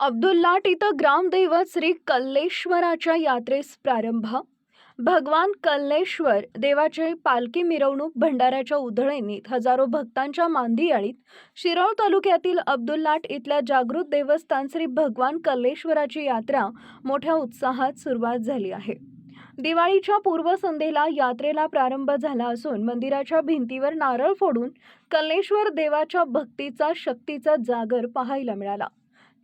अब्दुल्लाट इथं ग्रामदैवत श्री कल्लेश्वराच्या यात्रेस प्रारंभ. भगवान कल्लेश्वर देवाचे पालखी मिरवणूक भंडाऱ्याच्या उधळणीत हजारो भक्तांच्या मांदियाळीत शिरोळ तालुक्यातील अब्दुल्लाट इथल्या जागृत देवस्थान श्री भगवान कल्लेश्वराची यात्रा मोठ्या उत्साहात सुरुवात झाली आहे. दिवाळीच्या पूर्वसंध्येला यात्रेला प्रारंभ झाला असून मंदिराच्या भिंतीवर नारळ फोडून कल्लेश्वर देवाच्या भक्तीचा शक्तीचा जागर पाहायला मिळाला.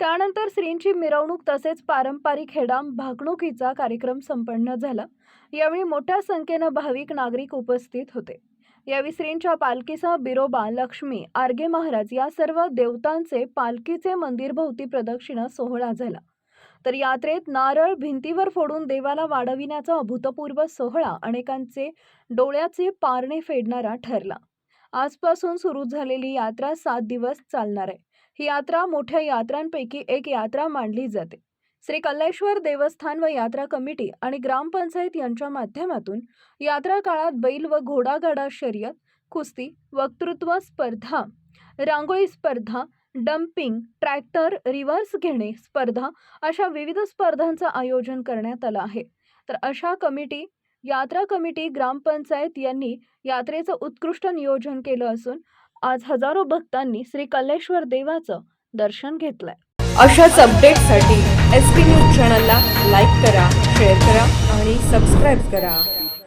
त्यानंतर श्रींची मिरवणूक तसेच पारंपरिक हेडाम भागणुकीचा कार्यक्रम संपन्न झाला. यावेळी मोठ्या संख्येनं भाविक नागरिक उपस्थित होते. यावेळी श्रींच्या पालखीसह बिरोबा लक्ष्मी आर्गे महाराज या सर्व देवतांचे पालखीचे मंदिरभोवती प्रदक्षिणा सोहळा झाला. तर यात्रेत नारळ भिंतीवर फोडून देवाला वाढविण्याचा अभूतपूर्व सोहळा अनेकांचे डोळ्याचे पारणे फेडणारा ठरला. आजपासून सुरू झालेली यात्रा सात दिवस चालणार आहे. ही यात्रा मोठ्या यात्रांपैकी एक यात्रा मानली जाते. श्री कल्लेश्वर देवस्थान व यात्रा कमिटी आणि ग्रामपंचायत यांच्या माध्यमातून यात्रा काळात बैल व घोडागाडा शर्यत कुस्ती वक्तृत्व स्पर्धा रांगोळी स्पर्धा डम्पिंग ट्रॅक्टर रिव्हर्स घेणे स्पर्धा अशा विविध स्पर्धांचं आयोजन करण्यात आलं आहे. तर अशा कमिटी यात्रा कमिटी ग्रामपंचायत यांनी यात्रेचं उत्कृष्ट नियोजन केलं असून आज हजारो भक्तांनी श्री कल्लेश्वर देवाचं दर्शन घेतलंय. अशाच अपडेटसाठी एस पी न्यूज चॅनलला लाईक करा शेअर करा आणि सबस्क्राईब करा.